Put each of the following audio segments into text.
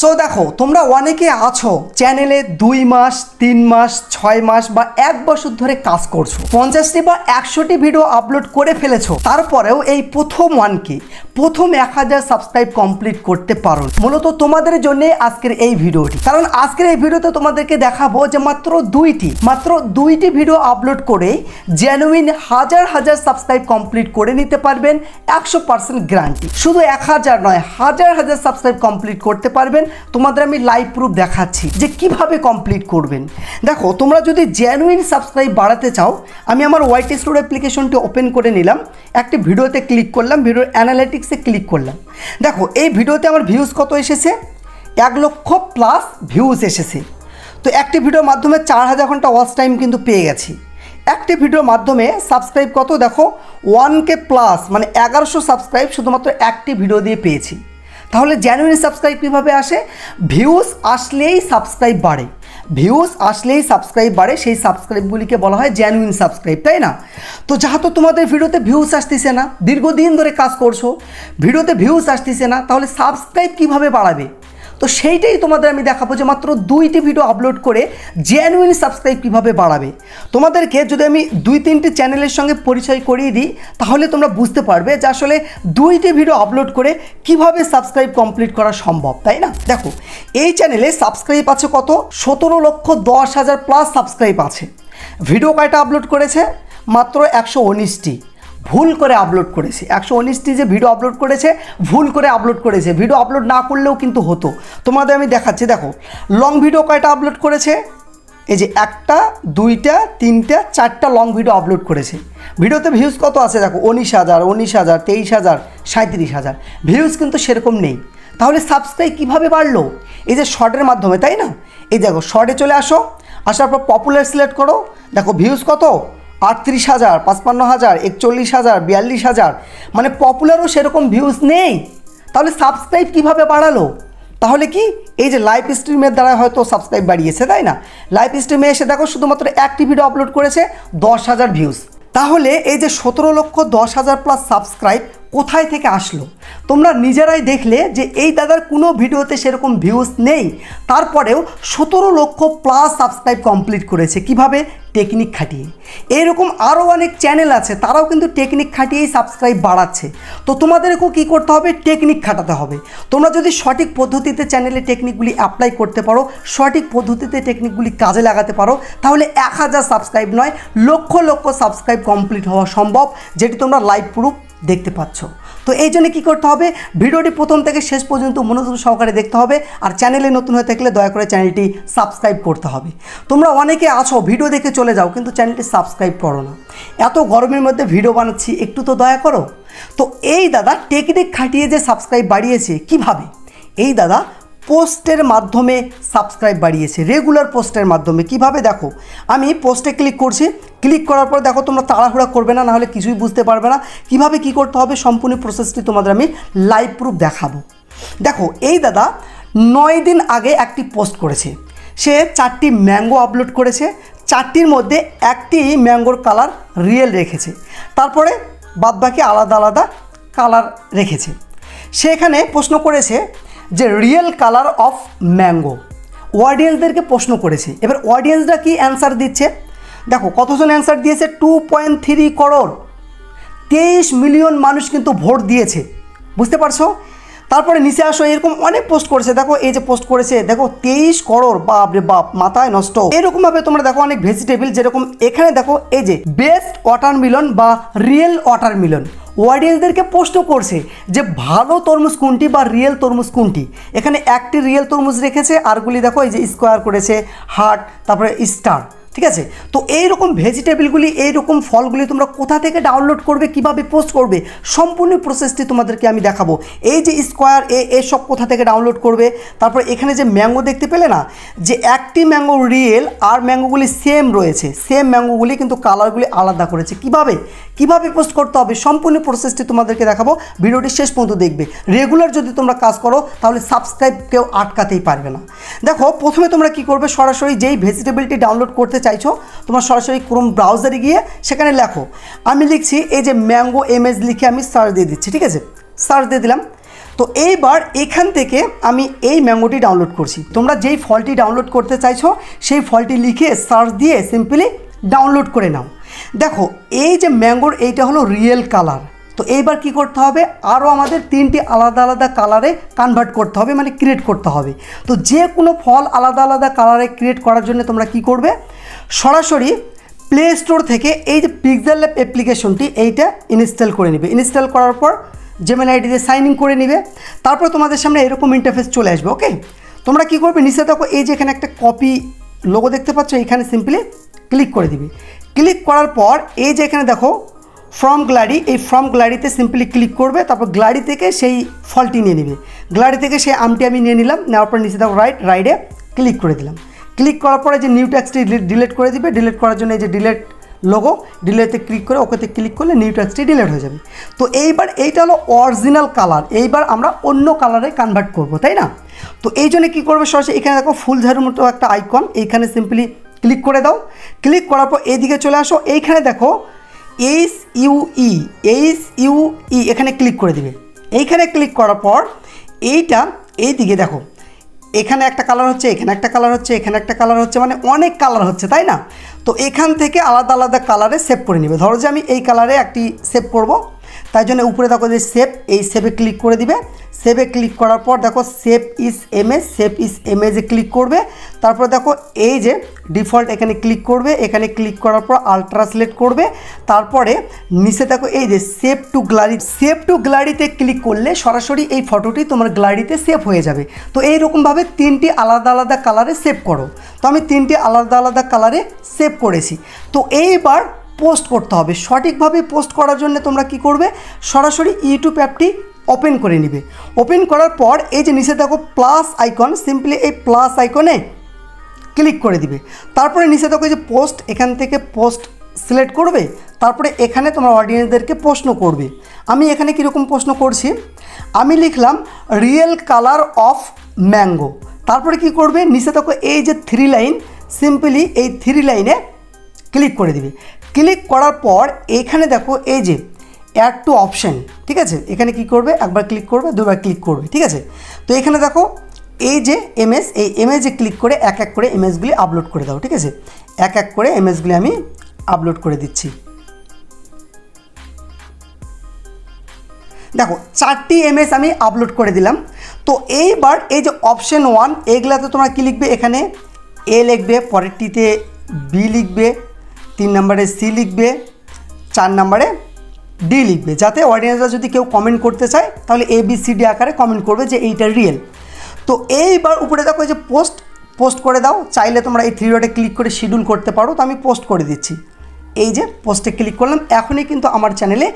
So দেখো, তোমরা অনেকে আছো চ্যানেলে দুই মাস, তিন মাস, ছয় মাস বা এক বছর ধরে কাজ করছ। পঞ্চাশটি বা একশোটি ভিডিও আপলোড করে ফেলেছো। তারপরেও এই প্রথম ওয়ানকে প্রথম এক হাজার সাবস্ক্রাইব কমপ্লিট করতে পারো। মূলত তোমাদের জন্য আজকের এই ভিডিওটি। কারণ আজকের এই ভিডিওতে তোমাদেরকে দেখাবো যে মাত্র দুইটি মাত্র দুইটি ভিডিও আপলোড করে জেনুইন হাজার হাজার সাবস্ক্রাইব কমপ্লিট করে নিতে পারবেন, একশো পার্সেন্ট গ্যারান্টি শুধু এক হাজার নয়, হাজার হাজার সাবস্ক্রাইব কমপ্লিট করতে পারবেন। তোমাদের আমি লাইভ প্রুফ দেখাচ্ছি যে কীভাবে কমপ্লিট করবেন। দেখো, তোমরা যদি জেনুইন সাবস্ক্রাইব বাড়াতে চাও, আমি আমার ওয়াইটি স্টোর অ্যাপ্লিকেশনটি ওপেন করে নিলাম। একটি ভিডিওতে ক্লিক করলাম ভিডিওর অ্যানালিটিক্সে ক্লিক করলাম। দেখো, এই ভিডিওতে আমার ভিউজ কত এসেছে? এক লক্ষ প্লাস ভিউজ এসেছে। তো একটি ভিডিওর মাধ্যমে চার হাজার ঘণ্টা ওয়াচ টাইম কিন্তু পেয়ে গেছি। একটি ভিডিওর মাধ্যমে সাবস্ক্রাইব কত? দেখো ওয়ান কে প্লাস মানে এগারোশো সাবস্ক্রাইব শুধুমাত্র একটি ভিডিও দিয়ে পেয়েছি। তাহলে জেনুইন সাবস্ক্রাইব কীভাবে আসে? ভিউজ আসলেই সাবস্ক্রাইব বাড়ে। ভিউজ আসলেই সাবস্ক্রাইব বাড়ে, সেই সাবস্ক্রাইবগুলিকে বলা হয় জেনুইন সাবস্ক্রাইব তাই না? তো যাহাতো তোমাদের ভিডিওতে ভিউজ আসতেছে না, দীর্ঘদিন ধরে কাজ করছ, ভিডিওতে ভিউজ আসতেছে না, তাহলে সাবস্ক্রাইব কীভাবে বাড়াবে? তো সেইটাই তোমাদের আমি দেখাবো যে মাত্র দুইটি ভিডিও আপলোড করে জেনুইন সাবস্ক্রাইব কীভাবে বাড়াবে। তোমাদেরকে যদি আমি দুই, তিনটি চ্যানেলের সঙ্গে পরিচয় করিয়ে দিই, তাহলে তোমরা বুঝতে পারবে যে আসলে দুইটি ভিডিও আপলোড করে কীভাবে সাবস্ক্রাইব কমপ্লিট করা সম্ভব, তাই না? দেখো, এই চ্যানেলে সাবস্ক্রাইব আছে কত? সতেরো লক্ষ দশ হাজার প্লাস সাবস্ক্রাইব আছে। ভিডিও কয়টা আপলোড করেছে? মাত্র একশো উনিশটি। ভুল করে আপলোড করেছে। একশো উনিশটি যে ভিডিও আপলোড করেছে, ভুল করে আপলোড করেছে। ভিডিও আপলোড না করলেও কিন্তু হতো। তোমাদের আমি দেখাচ্ছি, দেখো। লং ভিডিও কয়টা আপলোড করেছে? এই যে একটা, দুইটা, তিনটা, চারটা লং ভিডিও আপলোড করেছে। ভিডিওতে ভিউজ কত আছে? দেখো, উনিশ হাজার উনিশ হাজার, তেইশ হাজার সাঁত্রিশ হাজার। ভিউজ কিন্তু সেরকম নেই। তাহলে সাবস্ক্রাইব কীভাবে বাড়লো? এই যে শর্টের মাধ্যমে, তাই না? এই দেখো শর্টে চলে আসো। আসার পর পপুলার সিলেক্ট করো। দেখো ভিউজ কত? আটত্রিশ হাজার, পাঁচপান্ন হাজার, একচল্লিশ হাজার, বিয়াল্লিশ হাজার। মানে পপুলারও সেরকম ভিউজ নেই। তাহলে সাবস্ক্রাইব কীভাবে বাড়ালো? তাহলে কি? এই যে লাইভ স্ট্রিমের দ্বারা হয়তো সাবস্ক্রাইব বাড়িয়েছে, তাই না? লাইভ স্ট্রিমে এসে দেখো শুধুমাত্র একটি ভিডিও আপলোড করেছে দশ হাজার ভিউজ তাহলে এই যে সতেরো লক্ষ দশ হাজার প্লাস সাবস্ক্রাইব কোথায় থেকে আসলো? তোমরা নিজেরাই দেখলে যে এই দাদার কোনো ভিডিওতে সেরকম ভিউজ নেই। তারপরেও সতেরো লক্ষ প্লাস সাবস্ক্রাইব কমপ্লিট করেছে। কীভাবে? টেকনিক খাটিয়ে। এরকম আরও অনেক চ্যানেল আছে, তারাও কিন্তু টেকনিক খাটিয়েই সাবস্ক্রাইব বাড়াচ্ছে। তো তোমাদেরকেও কী করতে হবে? টেকনিক খাটাতে হবে। তোমরা যদি সঠিক পদ্ধতিতে চ্যানেলে টেকনিকগুলি অ্যাপ্লাই করতে পারো, সঠিক পদ্ধতিতে টেকনিকগুলি কাজে লাগাতে পারো, তাহলে এক হাজার সাবস্ক্রাইব নয়, লক্ষ লক্ষ সাবস্ক্রাইব কমপ্লিট হওয়া সম্ভব, যেটি তোমরা লাইভ প্রুফ দেখতে পাচ্ছ। তো এই জন্য কী করতে হবে? ভিডিওটি প্রথম থেকে শেষ পর্যন্ত মনোযোগ সহকারে দেখতে হবে আর চ্যানেলে নতুন হয়ে থাকলে দয়া করে চ্যানেলটি সাবস্ক্রাইব করতে হবে। তোমরা অনেকে আছো, ভিডিও দেখে চলে যাও, কিন্তু চ্যানেলটি সাবস্ক্রাইব করো না। এত গরমের মধ্যে ভিডিও বানাচ্ছি, একটু তো দয়া করো। তো এই দাদা টেকনিক খাটিয়ে যে সাবস্ক্রাইব বাড়িয়েছে, কীভাবে? এই দাদা পোস্টের মাধ্যমে সাবস্ক্রাইব বাড়িয়েছে। রেগুলার পোস্টের মাধ্যমে। কীভাবে? দেখো, আমি পোস্টে ক্লিক করছি। ক্লিক করার পর দেখো, তোমরা তাড়াহুড়া করবে না, নাহলে কিছুই বুঝতে পারবে না। কীভাবে কি করতে হবে? সম্পূর্ণ প্রসেসটি তোমাদের আমি লাইভ প্রুফ দেখাবো। দেখো, এই দাদা নয় দিন আগে একটি পোস্ট করেছে। সে চারটি ম্যাঙ্গো আপলোড করেছে। চারটির মধ্যে একটি ম্যাঙ্গোর কালার রিয়েল রেখেছে। তারপরে বাদবাকি আলাদা আলাদা কালার রেখেছে। সেখানে প্রশ্ন করেছে যে রিয়েল কালার অফ ম্যাঙ্গো অডিয়েন্সদেরকে প্রশ্ন করেছে। এবার অডিয়েন্সরা কি অ্যান্সার দিচ্ছে? দেখো, কতজন অ্যান্সার দিয়েছে? টু পয়েন্ট থ্রি করোড় তেইশ মিলিয়ন মানুষ কিন্তু ভোট দিয়েছে। বুঝতে পারছ? তারপরে নিচে আসো, এরকম অনেক পোস্ট করেছে। দেখো, এই যে পোস্ট করেছে, দেখো, তেইশ করোড় বাপ রে বাপ, মাথায় নষ্ট। এরকমভাবে তোমরা দেখো, অনেক ভেজিটেবল যেরকম এখানে দেখো, এই যে বেস্ট ওয়াটার মিলন বা রিয়েল ওয়াটার মিলন অডিয়েন্সদেরকে প্রশ্ন করছে যে ভালো তরমুজ কোনটি বা রিয়েল তরমুজ কোনটি? এখানে একটি রিয়েল তরমুজ রেখেছে, আরগুলি দেখো, এই যে স্কোয়ার করেছে হার্ট তারপরে স্টার ঠিক আছে? তো এইরকম ভেজিটেবলগুলি এইরকম ফলগুলি তোমরা কোথা থেকে ডাউনলোড করবে, কীভাবে পোস্ট করবে, সম্পূর্ণ প্রসেসটি তোমাদেরকে আমি দেখাবো। এই যে স্কোয়ার এ এসব কোথা থেকে ডাউনলোড করবে, তারপর এখানে যে ম্যাঙ্গো দেখতে পেলে না, যে একটি ম্যাঙ্গো রিয়েল আর ম্যাঙ্গোগুলি সেম রয়েছে। সেম ম্যাঙ্গোগুলি কিন্তু কালারগুলি আলাদা করেছে। কীভাবে? কীভাবে পোস্ট করতে হবে? সম্পূর্ণ প্রসেসটি তোমাদেরকে দেখাবো। ভিডিওটি শেষ পর্যন্ত দেখবে। রেগুলার যদি তোমরা কাজ করো, তাহলে সাবস্ক্রাইব কেউ আটকাতেই পারবে না। দেখো, প্রথমে তোমরা কি করবে? সরাসরি যেই ভেজিটেবলটি ডাউনলোড করতে চাইছো, তোমার সরাসরি ক্রোম ব্রাউজারে গিয়ে সেখানে লেখো। আমি লিখছি, এই যে ম্যাঙ্গো এমএস লিখে আমি সার্চ দিয়ে দিচ্ছি, ঠিক আছে? সার্চ দিয়ে দিলাম। তো এইবার এখান থেকে আমি এই ম্যাঙ্গোটি ডাউনলোড করছি। তোমরা যেই ফলটি ডাউনলোড করতে চাইছো, সেই ফলটি লিখে সার্চ দিয়ে সিম্পলি ডাউনলোড করে নাও। দেখো, এই যে ম্যাঙ্গোর এইটা হলো রিয়েল কালার তো এইবার কি করতে হবে? আরও আমাদের তিনটি আলাদা আলাদা কালারে কনভার্ট করতে হবে মানে ক্রিয়েট করতে হবে। তো যে কোনো ফল আলাদা আলাদা কালারে ক্রিয়েট করার জন্য তোমরা কি করবে? সরাসরি প্লে স্টোর থেকে এই যে পিক্সেল ল্যাব অ্যাপ্লিকেশনটি এইটা ইনস্টল করে নেবে। ইনস্টল করার পর জেমেল আইডি দিয়ে সাইন ইন করে নিবে। তারপর তোমাদের সামনে এরকম ইন্টারফেস চলে আসবে ওকে তোমরা কি করবে? নিচে দেখো এই যে এখানে একটা কপি লোগো দেখতে পাচ্ছ এখানে সিম্পলি ক্লিক করে দিবে। ক্লিক করার পর এই যে এখানে দেখো ফ্রম গ্লাডি এই ফ্রম গ্লাডিতে সিম্পলি ক্লিক করবে, তারপর গ্লাডি থেকে সেই ফলটি নিয়ে নেবে। গ্লাডি থেকে সেই আমটি আমি নিয়ে নিলাম, নেওয়ার পর নিচে দেখো রাইট রাইডে ক্লিক করে দিলাম। ক্লিক করার পরে যে নিউ ট্যাক্সটি ডিলেট করে দিবে ডিলেট করার জন্য এই যে ডিলেট লোগো ডিলেটে ক্লিক করে ওকেতে ক্লিক করলে নিউ ট্যাক্সটি ডিলেট হয়ে যাবে। তো এইবার এইটা হলো অরিজিনাল কালার এইবার আমরা অন্য কালারে কনভার্ট করব, তাই না? তো এই জন্য কী করবে সরাসরি, এখানে দেখো ফুল মতো একটা আইকন এইখানে সিম্পলি ক্লিক করে দাও। ক্লিক করার পর এইদিকে চলে আসো, এইখানে দেখো H U E H U E এখানে ক্লিক করে দিবে। এইখানে ক্লিক করার পর এইটা এই দিকে দেখো, এখানে একটা কালার হচ্ছে, এখানে একটা কালার হচ্ছে, এখানে একটা কালার হচ্ছে মানে অনেক কালার হচ্ছে, তাই না? তো এখান থেকে আলাদা আলাদা কালারে সেভ করে নেবে। ধরো যে আমি এই কালারে একটি সেভ করব তাই জন্য উপরে দেখো যে সেভ এই সেভে ক্লিক করে দিবে। সেভে ক্লিক করার পর দেখো save as image save as image click করবে। তারপর দেখো এই যে ডিফল্ট এখানে ক্লিক করবে, এখানে ক্লিক করার পর আলট্রা সিলেক্ট করবে। তারপরে নিচে দেখো এই যে save to gallery save to গ্যালারিতে ক্লিক করলে সরাসরি এই ফটোটি তোমার গ্যালারিতে সেভ হয়ে যাবে। তো এই এইরকমভাবে তিনটি আলাদা আলাদা কালারে সেভ করো। তো আমি তিনটি আলাদা আলাদা কালারে সেভ করেছি। তো এইবার পোস্ট করতে হবে। সঠিকভাবে পোস্ট করার জন্য তোমরা কি করবে? সরাসরি ইউটিউব অ্যাপটি ওপেন করে নিবে। ওপেন করার পর এই যে নিচে দেখো প্লাস আইকন সিম্পলি এই প্লাস আইকনে ক্লিক করে দিবে। তারপরে নিচে দেখো যে পোস্ট এখান থেকে পোস্ট সিলেক্ট করবে। তারপরে এখানে তোমার অডিয়েন্সদেরকে প্রশ্ন করবে। আমি এখানে কীরকম প্রশ্ন করছি? আমি লিখলাম রিয়েল কালার অফ ম্যাঙ্গো তারপরে কি করবে? নিচে এই যে থ্রি লাইন সিম্পলি এই থ্রি লাইনে ক্লিক করে দিবে। ক্লিক করার পর এখানে দেখো এই যে অ্যাড টু অপশন ঠিক আছে? এখানে কি করবে? একবার ক্লিক করবে, দুবার ক্লিক করবে, ঠিক আছে? তো এখানে দেখো, এই যে এমএস এই এমএসে ক্লিক করে এক এক করে এমএসগুলি আপলোড করে দাও, ঠিক আছে? এক এক করে এমএসগুলি আমি আপলোড করে দিচ্ছি। দেখো, চারটি এমএস আমি আপলোড করে দিলাম। তো এইবার এই যে অপশন ওয়ান এইগুলাতে তোমরা কী লিখবে এখানে? এ লিখবে, পরেরটিতে বি লিখবে তিন নম্বরে সি লিখবে, চার নম্বরে ডি লিখবে। যাতে অডিয়েন্সরা যদি কেউ কমেন্ট করতে চায়, তাহলে এ বি সি ডি আকারে কমেন্ট করবে যে এইটা রিয়েল তো এইবার উপরে দেখো যে পোস্ট পোস্ট করে দাও, চাইলে তোমরা এই থ্রি ডটে ক্লিক করে শিডিউল করতে পারো, তো আমি পোস্ট করে দিচ্ছি। এই যে পোস্টে ক্লিক করলাম, এখনই কিন্তু আমার চ্যানেলে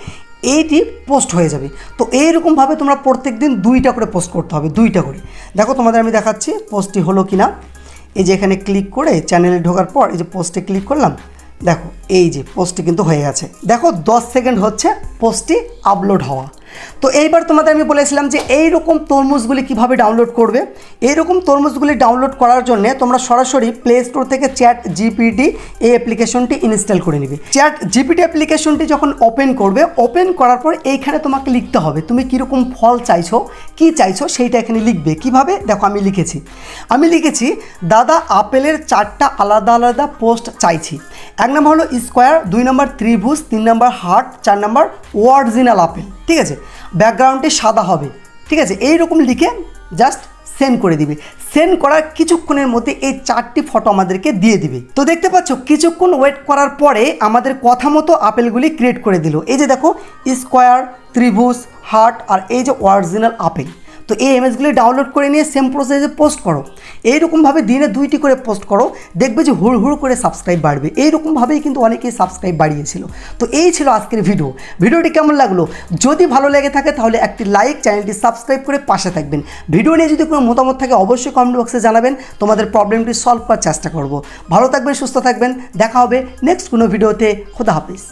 এইটি পোস্ট হয়ে যাবে। তো এইরকমভাবে তোমরা প্রত্যেক দিন দুইটা করে পোস্ট করতে হবে, দুইটা করে। দেখো তোমাদের আমি দেখাচ্ছি পোস্টটি হলো কি না এই যে এখানে ক্লিক করে চ্যানেলে ঢোকার পর এই যে পোস্টে ক্লিক করলাম দেখো এই যে পোস্টটি কিন্তু হয়ে গেছে। দেখো দশ সেকেন্ড হচ্ছে পোস্টটি আপলোড হওয়া। তো এইবার তোমাদের আমি বলেছিলাম যে এই রকম তরমুজগুলি কীভাবে ডাউনলোড করবে? এই রকম তরমুজগুলি ডাউনলোড করার জন্য তোমরা সরাসরি প্লে স্টোর থেকে চ্যাট জিপিটি এই অ্যাপ্লিকেশনটি ইনস্টল করে নিবে। চ্যাট জিপিটি অ্যাপ্লিকেশনটি যখন ওপেন করবে ওপেন করার পর এইখানে তোমাকে লিখতে হবে, তুমি কীরকম ফল চাইছো, কি চাইছো সেইটা এখানে লিখবে। কীভাবে? দেখো আমি লিখেছি। আমি লিখেছি, দাদা, আপেলের চারটা আলাদা আলাদা পোস্ট চাইছি। এক নম্বর হলো স্কোয়ার, দুই নম্বর ত্রিভুজ, তিন নম্বর হার্ট, চার নম্বর অরিজিনাল আপেল। ঠিক আছে? ব্যাকগ্রাউন্ডে সাদা হবে। ঠিক আছে? এই রকম লিখে জাস্ট সেন্ড করে দিবে। সেন্ড করার কিছুক্ষণের মধ্যে এই চারটি ফটো আমাদেরকে দিয়ে দিবে। তো দেখতে পাচ্ছ, কিছুক্ষণ ওয়েট করার পরে আমাদের কথা মতো আপেলগুলি ক্রিয়েট করে দিল। এই যে দেখো স্কোয়ার ত্রিভুজ হার্ট আর এই যে অরিজিনাল আপেল। তো এই ইমেজগুলি ডাউনলোড করে নিয়ে সেম প্রসেসে পোস্ট করো। এইরকমভাবে দিনে দুইটি করে পোস্ট করো, দেখবে যে হুড় হুড় করে সাবস্ক্রাইব বাড়বে। এইরকমভাবেই কিন্তু অনেকেই সাবস্ক্রাইব বাড়িয়েছিল। তো এই ছিল আজকের ভিডিও ভিডিওটি কেমন লাগল? যদি ভালো লেগে থাকে তাহলে একটি লাইক চ্যানেলটি সাবস্ক্রাইব করে পাশে থাকবেন। ভিডিও নিয়ে যদি কোনো মতামত থাকে অবশ্যই কমেন্ট বক্সে জানাবেন। তোমাদের প্রবলেমটি সলভ করার চেষ্টা করব। ভালো থাকবেন, সুস্থ থাকবেন। দেখা হবে নেক্সট কোনো ভিডিওতে খোদা হাফিজ।